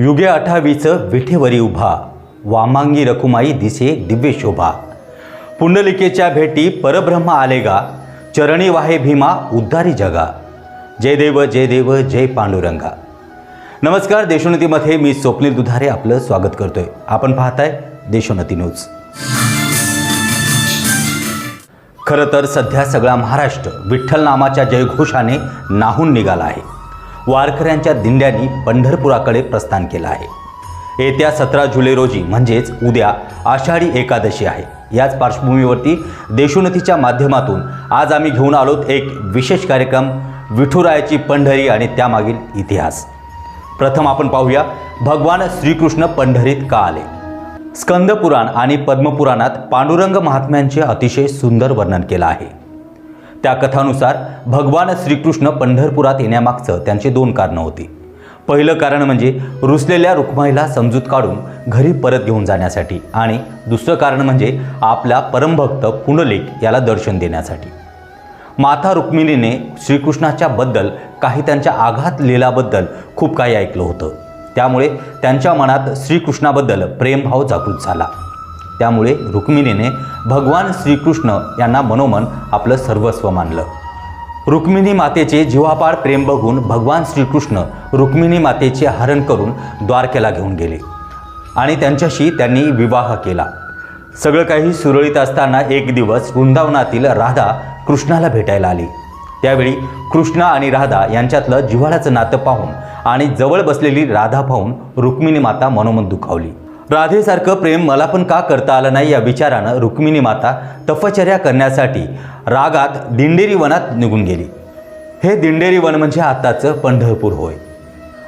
युगे अठावीचं विठेवरी उभा. वामांगी रखुमाई दिसे दिव्य शोभा. पुंडलिकेच्या भेटी परब्रह्म आलेगा. चरणी वाहे भीमा उद्धारी जगा. जय देव जय देव जय पांडुरंगा. नमस्कार देशोन्नतीमध्ये मी स्वप्नील दुधारे आपलं स्वागत करतोय. आपण पाहताय देशोन्नती न्यूज. खरं तर सध्या सगळा महाराष्ट्र विठ्ठल नामाच्या जयघोषाने नाहून निघाला आहे. वारकऱ्यांच्या दिंड्यांनी पंढरपुराकडे प्रस्थान केलं आहे. येत्या सतरा जुलै रोजी म्हणजेच उद्या आषाढी एकादशी आहे. याच पार्श्वभूमीवरती देशोन्नतीच्या माध्यमातून आज आम्ही घेऊन आलोत एक विशेष कार्यक्रम विठुरायाची पंढरी आणि त्यामागील इतिहास. प्रथम आपण पाहूया भगवान श्रीकृष्ण पंढरीत का आले? स्कंद पुराण आणि पद्मपुराणात पांडुरंग महात्म्यांचे अतिशय सुंदर वर्णन केलं आहे. त्या कथानुसार भगवान श्रीकृष्ण पंढरपुरात येण्यामागचं त्यांची दोन कारणं होती. पहिलं कारण म्हणजे रुसलेल्या रुक्माईला समजूत काढून घरी परत घेऊन जाण्यासाठी आणि दुसरं कारण म्हणजे आपला परमभक्त पुंडलिक याला दर्शन देण्यासाठी. माता रुक्मिणीने श्रीकृष्णाच्या बद्दल काही त्यांच्या आघात लीलाबद्दल खूप काही ऐकलं होतं. त्यामुळे त्यांच्या मनात श्रीकृष्णाबद्दल प्रेमभाव जागृत झाला. त्यामुळे रुक्मिणीने भगवान श्रीकृष्ण यांना मनोमन आपलं सर्वस्व मानलं. रुक्मिणी मातेचे जीवापार प्रेम बघून भगवान श्रीकृष्ण रुक्मिणी मातेचे हरण करून द्वारकेला घेऊन गेले आणि त्यांच्याशी त्यांनी विवाह केला. सगळं काही सुरळीत असताना एक दिवस वृंदावनातील राधा कृष्णाला भेटायला आली. त्यावेळी कृष्ण आणि राधा यांच्यातलं जिव्हाळ्याचं नातं पाहून आणि जवळ बसलेली राधा पाहून रुक्मिणी माता मनोमन दुखावली. राधेसारखं प्रेम मला पण का करता आलं नाही या विचारानं रुक्मिणी माता तपश्चर्या करण्यासाठी रागात दिंडेरी वनात निघून गेली. हे दिंडेरी वन म्हणजे आत्ताचं पंढरपूर होय.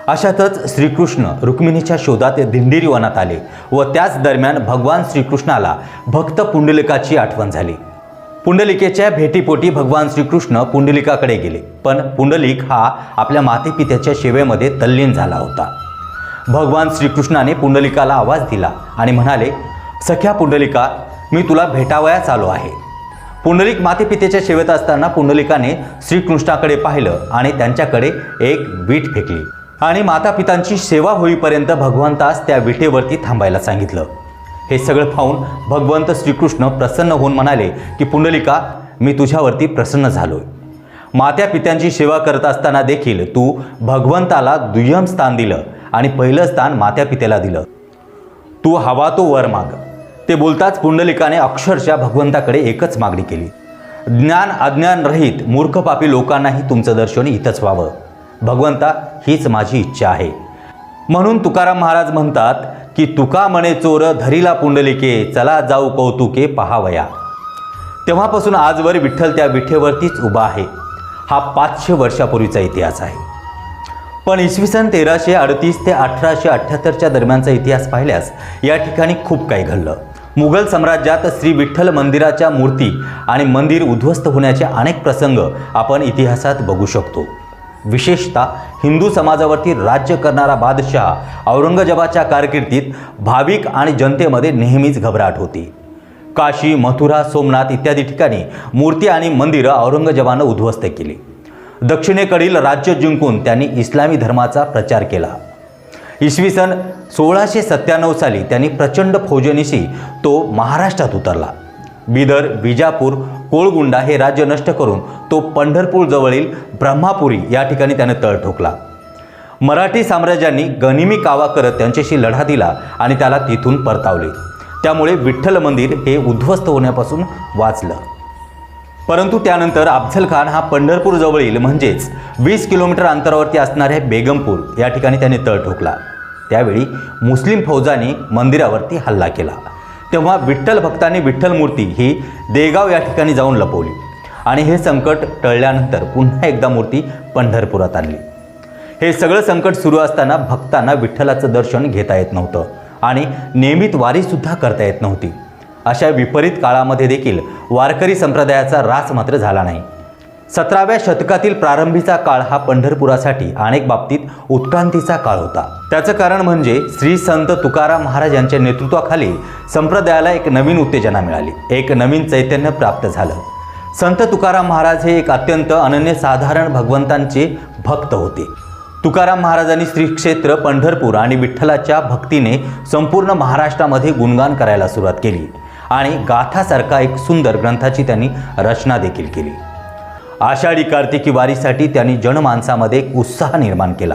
अशातच श्रीकृष्ण रुक्मिणीच्या शोधात दिंडेरी वनात आले व त्याच दरम्यान भगवान श्रीकृष्णाला भक्त पुंडलिकाची आठवण झाली. पुंडलिकेच्या भेटीपोटी भगवान श्रीकृष्ण पुंडलिकाकडे गेले पण पुंडलिक हा आपल्या मातेपित्याच्या सेवेमध्ये तल्लीन झाला होता. भगवान श्रीकृष्णाने पुंडलिकाला आवाज दिला आणि म्हणाले सख्या पुंडलिका मी तुला भेटावयास आलो आहे. पुंडलिक मातेपितेच्या सेवेत असताना पुंडलिकाने श्रीकृष्णाकडे पाहिलं आणि त्यांच्याकडे एक वीट फेकली. आणि मातापितांची सेवा होईपर्यंत भगवंतास त्या विटेवरती थांबायला सांगितलं. हे सगळं पाहून भगवंत श्रीकृष्ण प्रसन्न होऊन म्हणाले की पुंडलिका मी तुझ्यावरती प्रसन्न झालो मात्या पित्यांची सेवा करत असताना देखील तू भगवंताला दुय्यम स्थान दिलं आणि पहिलं स्थान मात्या पित्याला दिलं. तू हवा तो वर माग. ते बोलताच पुंडलिकाने अक्षरशः भगवंताकडे एकच मागणी केली. ज्ञान अज्ञान रहित मूर्ख पापी लोकांनाही तुमचं दर्शन इथंच व्हावं. भगवंता हीच माझी इच्छा आहे. म्हणून तुकाराम महाराज म्हणतात की तुका म्हणे चोर धरीला पुंडलिके चला जाऊ कौतुके पहावया. तेव्हापासून आजवर विठ्ठल त्या विठेवरतीच उभा आहे. हा पाचशे वर्षापूर्वीचा इतिहास आहे. पण इसवी सन तेराशे अडतीस ते अठराशे अठ्ठ्याहत्तरच्या दरम्यानचा इतिहास पाहिल्यास या ठिकाणी खूप काही घडलं. मुघल साम्राज्यात श्री विठ्ठल मंदिराच्या मूर्ती आणि मंदिर उद्ध्वस्त होण्याचे अनेक प्रसंग आपण इतिहासात बघू शकतो. विशेषतः हिंदू समाजावरती राज्य करणारा बादशहा औरंगजेबाच्या कारकिर्दीत भाविक आणि जनतेमध्ये नेहमीच घबराट होती. काशी मथुरा सोमनाथ इत्यादी ठिकाणी मूर्ती आणि मंदिरं औरंगजेबानं उद्ध्वस्त केली. दक्षिणेकडील राज्य जिंकून त्यांनी इस्लामी धर्माचा प्रचार केला. इसवी सन सोळाशे सत्त्याण्णव साली त्यांनी प्रचंड फौजनीशी तो महाराष्ट्रात उतरला. बिदर विजापूर कोळगुंडा हे राज्य नष्ट करून तो पंढरपूर जवळील ब्रह्मापुरी या ठिकाणी त्याने तळ ठोकला. मराठी साम्राज्यांनी गनिमी कावा करत त्यांच्याशी लढा दिला आणि त्याला तिथून परतावले. त्यामुळे विठ्ठल मंदिर हे उद्ध्वस्त होण्यापासून वाचलं. परंतु त्यानंतर अफझल खान हा पंढरपूर जवळील म्हणजेच वीस किलोमीटर अंतरावरती असणाऱ्या बेगमपूर या ठिकाणी त्याने तळ ठोकला. त्यावेळी मुस्लिम फौजांनी मंदिरावरती हल्ला केला. तेव्हा विठ्ठल भक्तांनी विठ्ठल मूर्ती ही देगाव या ठिकाणी जाऊन लपवली आणि हे संकट टळल्यानंतर पुन्हा एकदा मूर्ती पंढरपुरात आणली. हे सगळं संकट सुरू असताना भक्तांना विठ्ठलाचं दर्शन घेता येत नव्हतं आणि नियमित वारीसुद्धा करता येत नव्हती. अशा विपरीत काळामध्ये देखील वारकरी संप्रदायाचा रास मात्र झाला नाही. सतराव्या शतकातील प्रारंभीचा काळ हा पंढरपुरासाठी अनेक बाबतीत उत्क्रांतीचा काळ होता. त्याचं कारण म्हणजे श्री संत तुकाराम महाराज यांच्या नेतृत्वाखाली संप्रदायाला एक नवीन उत्तेजना मिळाली. एक नवीन चैतन्य प्राप्त झालं. संत तुकाराम महाराज हे एक अत्यंत अनन्यसाधारण भगवंतांचे भक्त होते. तुकाराम महाराजांनी श्री क्षेत्र पंढरपूर आणि विठ्ठलाच्या भक्तीने संपूर्ण महाराष्ट्रामध्ये गुणगान करायला सुरुवात केली. आणि गाथासारखा एक सुंदर ग्रंथाची त्यांनी रचना देखील केली. आषाढी कार्तिकी वारीसाठी त्यांनी जनमानसामध्ये एक उत्साह निर्माण केला.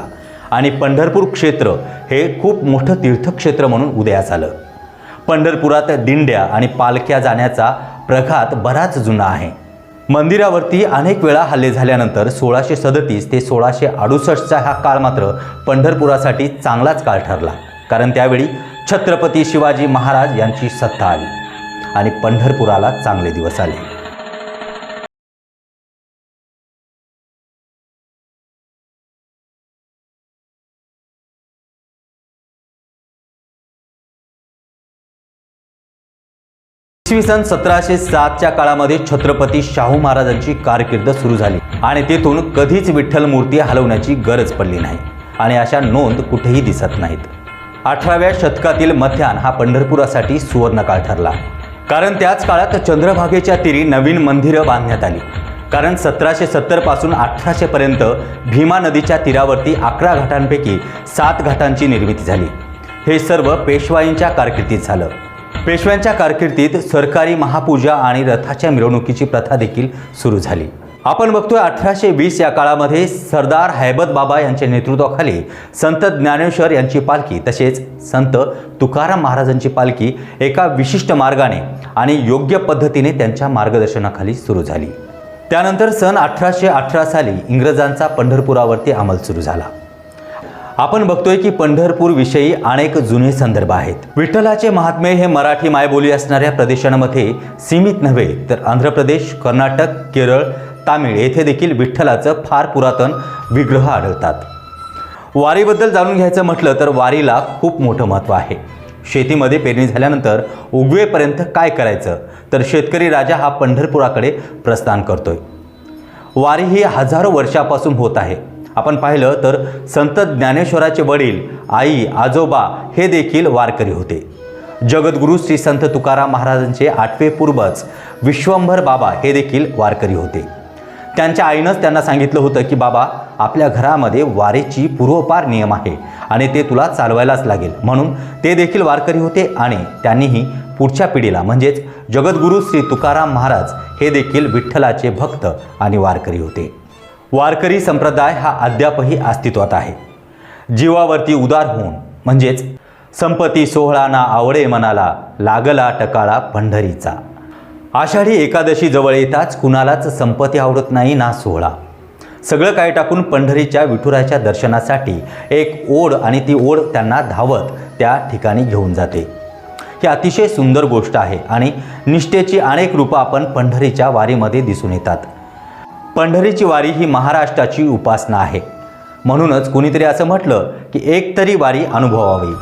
आणि पंढरपूर क्षेत्र हे खूप मोठं तीर्थक्षेत्र म्हणून उदयास आलं. पंढरपुरात दिंड्या आणि पालख्या जाण्याचा प्रघात बराच जुना आहे. मंदिरावरती अनेक वेळा हल्ले झाल्यानंतर सोळाशे सदतीस ते सोळाशे अडुसष्टचा हा काळ मात्र पंढरपुरासाठी चांगलाच काळ ठरला. कारण त्यावेळी छत्रपती शिवाजी महाराज यांची सत्ता आली. आणि पंढरपुराला चांगले दिवस आले. इसवी सन सतराशे सातच्या काळामध्ये छत्रपती शाहू महाराजांची कारकीर्द सुरू झाली आणि तेथून कधीच विठ्ठल मूर्ती हलवण्याची गरज पडली नाही आणि अशा नोंद कुठेही दिसत नाहीत. अठराव्या शतकातील मध्यान हा पंढरपुरासाठी सुवर्णकाळ ठरला. कारण त्याच काळात चंद्रभागेच्या तीरी नवीन मंदिरं बांधण्यात आली. कारण सतराशे सत्तरपासून भीमा नदीच्या तीरावरती अकरा घाटांपैकी सात घाटांची निर्मिती झाली. हे सर्व पेशवाईंच्या कारकिर्दीत झालं. पेशव्यांच्या कारकिर्दीत सरकारी महापूजा आणि रथाच्या मिरवणुकीची प्रथा देखील सुरू झाली. आपण बघतोय अठराशे वीस या काळामध्ये सरदार हैबत बाबा यांच्या नेतृत्वाखाली संत ज्ञानेश्वर यांची पालखी तसेच संत तुकाराम महाराजांची पालखी एका विशिष्ट मार्गाने आणि योग्य पद्धतीने त्यांच्या मार्गदर्शनाखाली सुरू झाली. त्यानंतर सन अठराशे अठरा साली इंग्रजांचा पंढरपुरावरती अंमल सुरू झाला. आपण बघतोय की पंढरपूरविषयी अनेक जुने संदर्भ आहेत. विठ्ठलाचे महात्मे हे मराठी मायबोली असणाऱ्या प्रदेशांमध्ये सीमित नव्हे तर आंध्र प्रदेश कर्नाटक केरळ तामिळ येथे देखील विठ्ठलाचं फार पुरातन विग्रह आढळतात. वारीबद्दल जाणून घ्यायचं म्हटलं तर वारीला खूप मोठं महत्त्व आहे. शेतीमध्ये पेरणी झाल्यानंतर उगवेपर्यंत काय करायचं? तर शेतकरी राजा हा पंढरपुराकडे प्रस्थान करतोय. वारी ही हजारो वर्षापासून होत आहे. आपण पाहिलं तर संत ज्ञानेश्वराचे वडील आई आजोबा हे देखील वारकरी होते. जगद्गुरू श्री संत तुकाराम महाराजांचे आठवे पूर्वज विश्वंभर बाबा हे देखील वारकरी होते. त्यांच्या आईनंच त्यांना सांगितलं होतं की बाबा आपल्या घरामध्ये वारेची पूर्वपार नियम आहे आणि ते तुला चालवायलाच लागेल. म्हणून ते देखील वारकरी होते आणि त्यांनीही पुढच्या पिढीला म्हणजेच जगद्गुरू श्री तुकाराम महाराज हे देखील विठ्ठलाचे भक्त आणि वारकरी होते. वारकरी संप्रदाय हा अद्यापही अस्तित्वात आहे. जीवावरती उदार होऊन म्हणजेच संपत्ती सोहळा ना आवडे मनाला लागला टकाळा पंढरीचा आषाढी एकादशी जवळ येताच कुणालाच संपत्ती आवडत नाही ना सोहळा. सगळं काय टाकून पंढरीच्या विठुराच्या दर्शनासाठी एक ओढ आणि ती ओढ त्यांना धावत त्या ठिकाणी घेऊन जाते. ही अतिशय सुंदर गोष्ट आहे आणि निष्ठेची अनेक रूपं आपण पंढरीच्या वारीमध्ये दिसून येतात. पंढरीची वारी ही महाराष्ट्राची उपासना आहे. म्हणूनच कुणीतरी असं म्हटलं की एक तरी वारी अनुभवावी.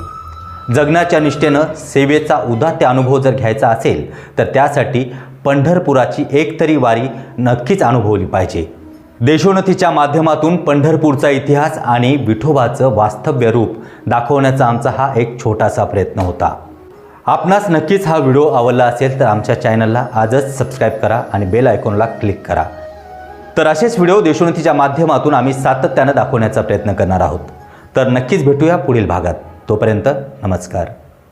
जगण्याच्या निष्ठेनं सेवेचा उदात्य अनुभव जर घ्यायचा असेल तर त्यासाठी पंढरपुराची एक तरी वारी नक्कीच अनुभवली पाहिजे. देशोन्नतीच्या माध्यमातून पंढरपूरचा इतिहास आणि विठोबाचं वास्तव्य रूप दाखवण्याचा आमचा हा एक छोटासा प्रयत्न होता. आपणास नक्कीच हा व्हिडिओ आवडला असेल तर आमच्या चॅनलला आजच सबस्क्राईब करा आणि बेल आयकॉनला क्लिक करा. तर असेच व्हिडिओ देशोन्नतीच्या माध्यमातून आम्ही सातत्यानं दाखवण्याचा प्रयत्न करणार आहोत. तर नक्कीच भेटूया पुढील भागात. तोपर्यंत नमस्कार.